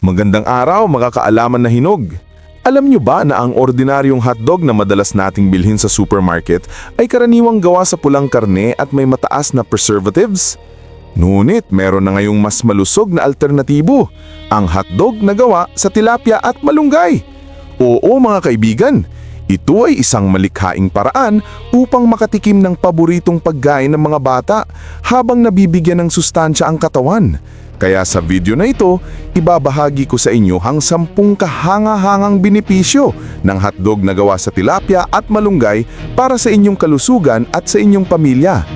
Magandang araw mga kaalaman na hinog. Alam nyo ba na ang ordinaryong hotdog na madalas nating bilhin sa supermarket ay karaniwang gawa sa pulang karne at may mataas na preservatives? Ngunit meron na ngayong mas malusog na alternatibo, ang hotdog na gawa sa tilapia at malunggay. Oo mga kaibigan, ito ay isang malikhaing paraan upang makatikim ng paboritong pagkain ng mga bata habang nabibigyan ng sustansya ang katawan. Kaya sa video na ito, ibabahagi ko sa inyo ang sampung kahanga-hangang benepisyo ng hotdog na gawa sa tilapia at malunggay para sa inyong kalusugan at sa inyong pamilya.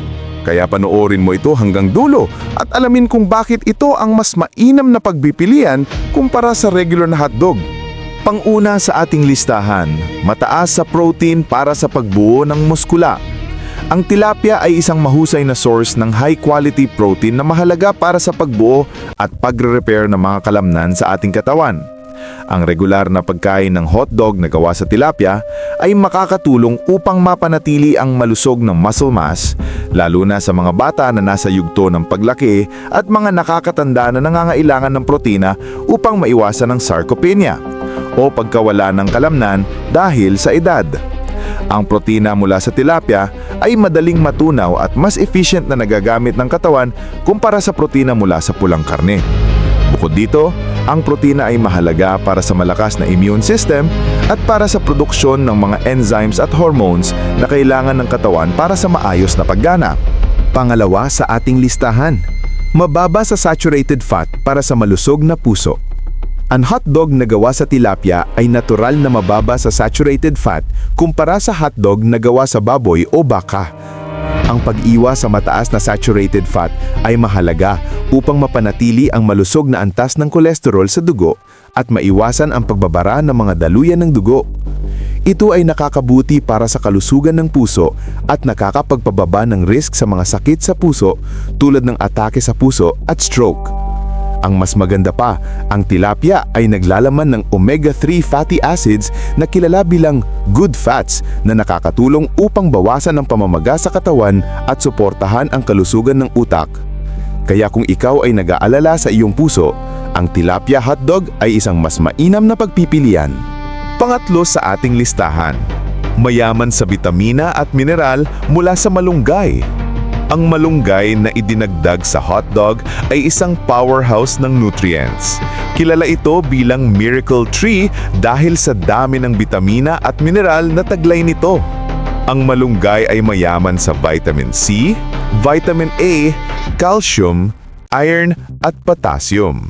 Kaya panoorin mo ito hanggang dulo at alamin kung bakit ito ang mas mainam na pagpipilian kumpara sa regular na hotdog. Panguna sa ating listahan, mataas sa protein para sa pagbuo ng muskula. Ang tilapia ay isang mahusay na source ng high-quality protein na mahalaga para sa pagbuo at pagre-repair ng mga kalamnan sa ating katawan. Ang regular na pagkain ng hotdog na gawa sa tilapia ay makakatulong upang mapanatili ang malusog ng muscle mass, lalo na sa mga bata na nasa yugto ng paglaki at mga nakakatanda na nangangailangan ng protina upang maiwasan ang sarcopenia o pagkawala ng kalamnan dahil sa edad. Ang protina mula sa tilapia ay madaling matunaw at mas efficient na nagagamit ng katawan kumpara sa protina mula sa pulang karne. Bukod dito, ang protina ay mahalaga para sa malakas na immune system at para sa produksyon ng mga enzymes at hormones na kailangan ng katawan para sa maayos na paggana. Pangalawa sa ating listahan, mababa sa saturated fat para sa malusog na puso. Ang hotdog na gawa sa tilapia ay natural na mababa sa saturated fat kumpara sa hotdog na gawa sa baboy o baka. Ang pag-iwas sa mataas na saturated fat ay mahalaga upang mapanatili ang malusog na antas ng kolesterol sa dugo at maiwasan ang pagbabara ng mga daluyan ng dugo. Ito ay nakakabuti para sa kalusugan ng puso at nakakapagpababa ng risk sa mga sakit sa puso tulad ng atake sa puso at stroke. Ang mas maganda pa, ang tilapia ay naglalaman ng omega-3 fatty acids na kilala bilang good fats na nakakatulong upang bawasan ang pamamaga sa katawan at suportahan ang kalusugan ng utak. Kaya kung ikaw ay nag-aalala sa iyong puso, ang tilapia hotdog ay isang mas mainam na pagpipilian. Pangatlo sa ating listahan, mayaman sa bitamina at mineral mula sa malunggay. Ang malunggay na idinagdag sa hotdog ay isang powerhouse ng nutrients. Kilala ito bilang miracle tree dahil sa dami ng bitamina at mineral na taglay nito. Ang malunggay ay mayaman sa vitamin C, vitamin A, calcium, iron at potassium.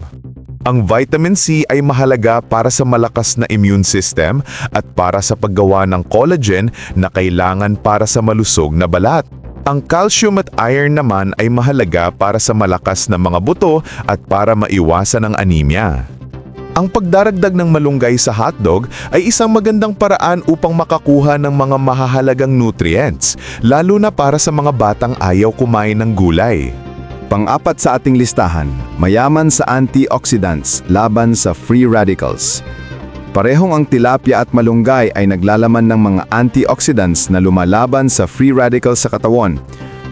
Ang vitamin C ay mahalaga para sa malakas na immune system at para sa paggawa ng collagen na kailangan para sa malusog na balat. Ang calcium at iron naman ay mahalaga para sa malakas na mga buto at para maiwasan ang anemia. Ang pagdaragdag ng malunggay sa hotdog ay isang magandang paraan upang makakuha ng mga mahahalagang nutrients, lalo na para sa mga batang ayaw kumain ng gulay. Pang-apat sa ating listahan, mayaman sa antioxidants laban sa free radicals. Parehong ang tilapia at malunggay ay naglalaman ng mga antioxidants na lumalaban sa free radicals sa katawan.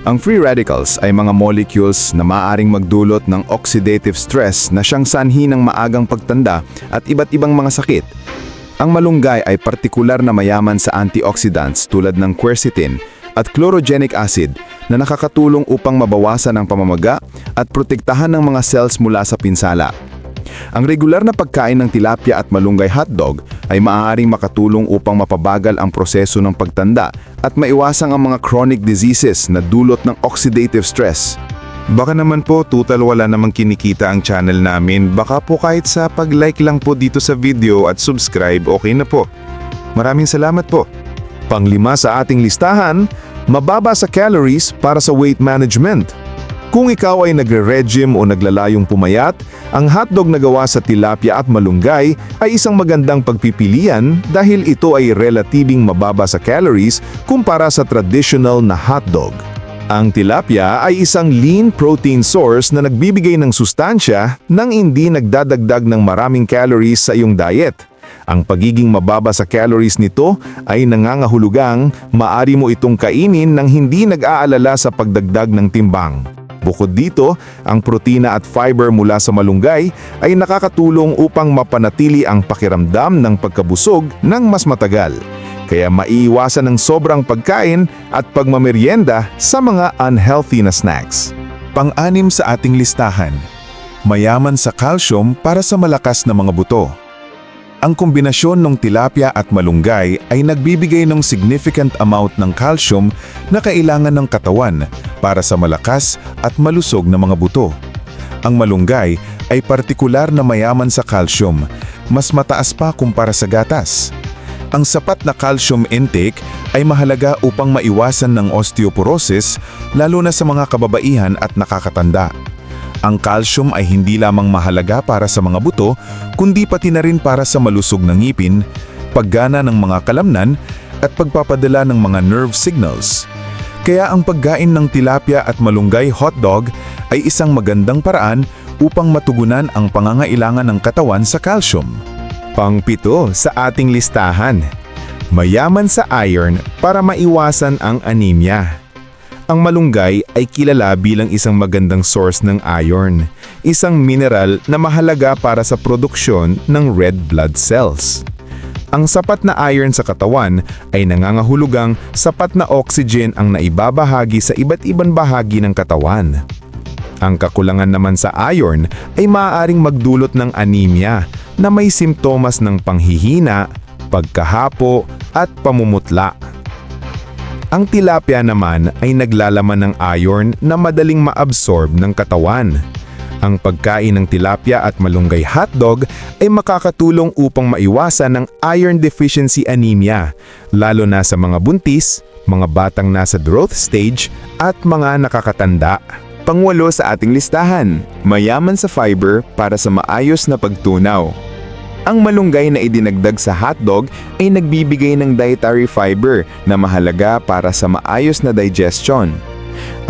Ang free radicals ay mga molecules na maaring magdulot ng oxidative stress na siyang sanhi ng maagang pagtanda at iba't ibang mga sakit. Ang malunggay ay partikular na mayaman sa antioxidants tulad ng quercetin at chlorogenic acid na nakakatulong upang mabawasan ang pamamaga at protektahan ng mga cells mula sa pinsala. Ang regular na pagkain ng tilapia at malunggay hotdog ay maaaring makatulong upang mapabagal ang proseso ng pagtanda at maiwasan ang mga chronic diseases na dulot ng oxidative stress. Baka naman po total wala namang kinikita ang channel namin, baka po kahit sa pag-like lang po dito sa video at subscribe okay na po. Maraming salamat po. Panglima sa ating listahan, mababa sa calories para sa weight management. Kung ikaw ay nagre-regime o naglalayong pumayat, ang hotdog na gawa sa tilapia at malunggay ay isang magandang pagpipilian dahil ito ay relatibing mababa sa calories kumpara sa traditional na hotdog. Ang tilapia ay isang lean protein source na nagbibigay ng sustansya nang hindi nagdadagdag ng maraming calories sa iyong diet. Ang pagiging mababa sa calories nito ay nangangahulugang maari mo itong kainin nang hindi nag-aalala sa pagdagdag ng timbang. Bukod dito, ang protina at fiber mula sa malunggay ay nakakatulong upang mapanatili ang pakiramdam ng pagkabusog ng mas matagal. Kaya maiiwasan ng sobrang pagkain at pagmameryenda sa mga unhealthy na snacks. Pang-anim sa ating listahan, mayaman sa calcium para sa malakas na mga buto. Ang kombinasyon ng tilapia at malunggay ay nagbibigay ng significant amount ng calcium na kailangan ng katawan para sa malakas at malusog na mga buto. Ang malunggay ay partikular na mayaman sa calcium, mas mataas pa kumpara sa gatas. Ang sapat na calcium intake ay mahalaga upang maiwasan ng osteoporosis lalo na sa mga kababaihan at nakakatanda. Ang calcium ay hindi lamang mahalaga para sa mga buto, kundi pati na rin para sa malusog ng ngipin, paggana ng mga kalamnan, at pagpapadala ng mga nerve signals. Kaya ang pagkain ng tilapia at malunggay hotdog ay isang magandang paraan upang matugunan ang pangangailangan ng katawan sa calcium. Pangpito sa ating listahan. Mayaman sa iron para maiwasan ang anemia. Ang malunggay ay kilala bilang isang magandang source ng iron, isang mineral na mahalaga para sa produksyon ng red blood cells. Ang sapat na iron sa katawan ay nangangahulugang sapat na oxygen ang naibabahagi sa iba't ibang bahagi ng katawan. Ang kakulangan naman sa iron ay maaaring magdulot ng anemia na may simptomas ng panghihina, pagkahapo at pamumutla. Ang tilapia naman ay naglalaman ng iron na madaling maabsorb ng katawan. Ang pagkain ng tilapia at malunggay hotdog ay makakatulong upang maiwasan ng iron deficiency anemia, lalo na sa mga buntis, mga batang nasa growth stage at mga nakakatanda. Pangwalo sa ating listahan, mayaman sa fiber para sa maayos na pagtunaw. Ang malunggay na idinagdag sa hotdog ay nagbibigay ng dietary fiber na mahalaga para sa maayos na digestion.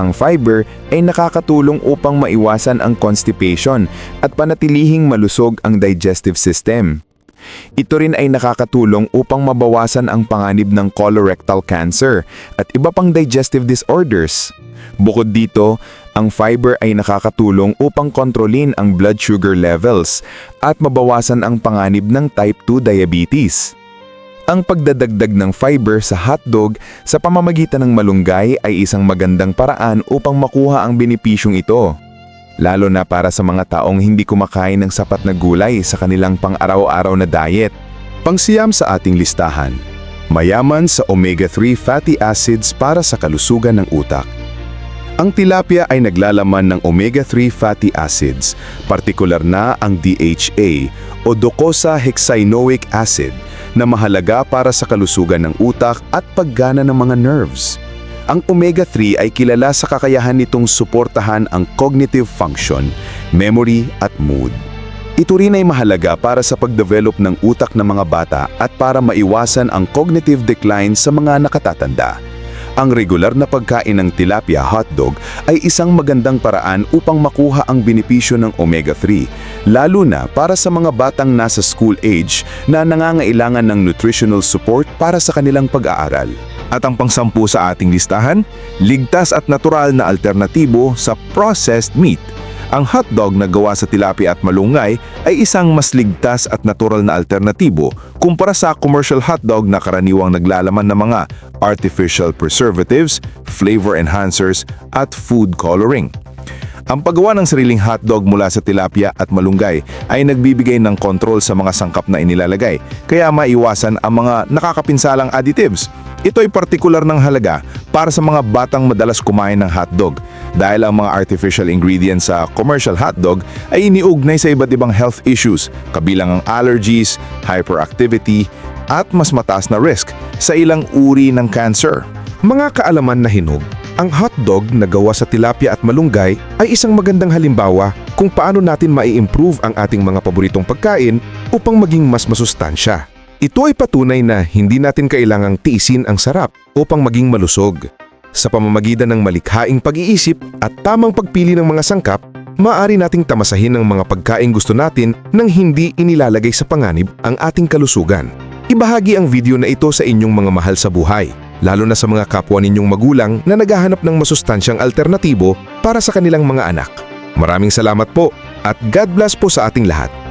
Ang fiber ay nakakatulong upang maiwasan ang constipation at panatilihing malusog ang digestive system. Ito rin ay nakakatulong upang mabawasan ang panganib ng colorectal cancer at iba pang digestive disorders. Bukod dito, ang fiber ay nakakatulong upang kontrolin ang blood sugar levels at mabawasan ang panganib ng type 2 diabetes. Ang pagdadagdag ng fiber sa hotdog sa pamamagitan ng malunggay ay isang magandang paraan upang makuha ang benepisyong ito. Lalo na para sa mga taong hindi kumakain ng sapat na gulay sa kanilang pang-araw-araw na diet. Pangsiyam sa ating listahan. Mayaman sa omega-3 fatty acids para sa kalusugan ng utak. Ang tilapia ay naglalaman ng omega-3 fatty acids, partikular na ang DHA o docosahexaenoic acid na mahalaga para sa kalusugan ng utak at paggana ng mga nerves. Ang omega-3 ay kilala sa kakayahan nitong suportahan ang cognitive function, memory at mood. Ito rin ay mahalaga para sa pagdevelop ng utak ng mga bata at para maiwasan ang cognitive decline sa mga nakatatanda. Ang regular na pagkain ng tilapia hotdog ay isang magandang paraan upang makuha ang benepisyo ng omega-3, lalo na para sa mga batang nasa school age na nangangailangan ng nutritional support para sa kanilang pag-aaral. At ang pangsampu sa ating listahan, ligtas at natural na alternatibo sa processed meat. Ang hotdog na gawa sa tilapia at malunggay ay isang mas ligtas at natural na alternatibo kumpara sa commercial hotdog na karaniwang naglalaman ng mga artificial preservatives, flavor enhancers at food coloring. Ang paggawa ng sariling hotdog mula sa tilapia at malunggay ay nagbibigay ng kontrol sa mga sangkap na inilalagay, kaya maiwasan ang mga nakakapinsalang additives. Ito ay partikular ng halaga para sa mga batang madalas kumain ng hotdog dahil ang mga artificial ingredients sa commercial hotdog ay iniugnay sa iba't ibang health issues kabilang ang allergies, hyperactivity, at mas mataas na risk sa ilang uri ng cancer. Mga kaalaman na hinog, ang hotdog na gawa sa tilapia at malunggay ay isang magandang halimbawa kung paano natin mai-improve ang ating mga paboritong pagkain upang maging mas masustansya. Ito ay patunay na hindi natin kailangang tiisin ang sarap upang maging malusog. Sa pamamagitan ng malikhaing pag-iisip at tamang pagpili ng mga sangkap, maaari nating tamasahin ang mga pagkain gusto natin nang hindi inilalagay sa panganib ang ating kalusugan. Ibahagi ang video na ito sa inyong mga mahal sa buhay, lalo na sa mga kapwa ninyong magulang na naghahanap ng masustansyang alternatibo para sa kanilang mga anak. Maraming salamat po at God bless po sa ating lahat.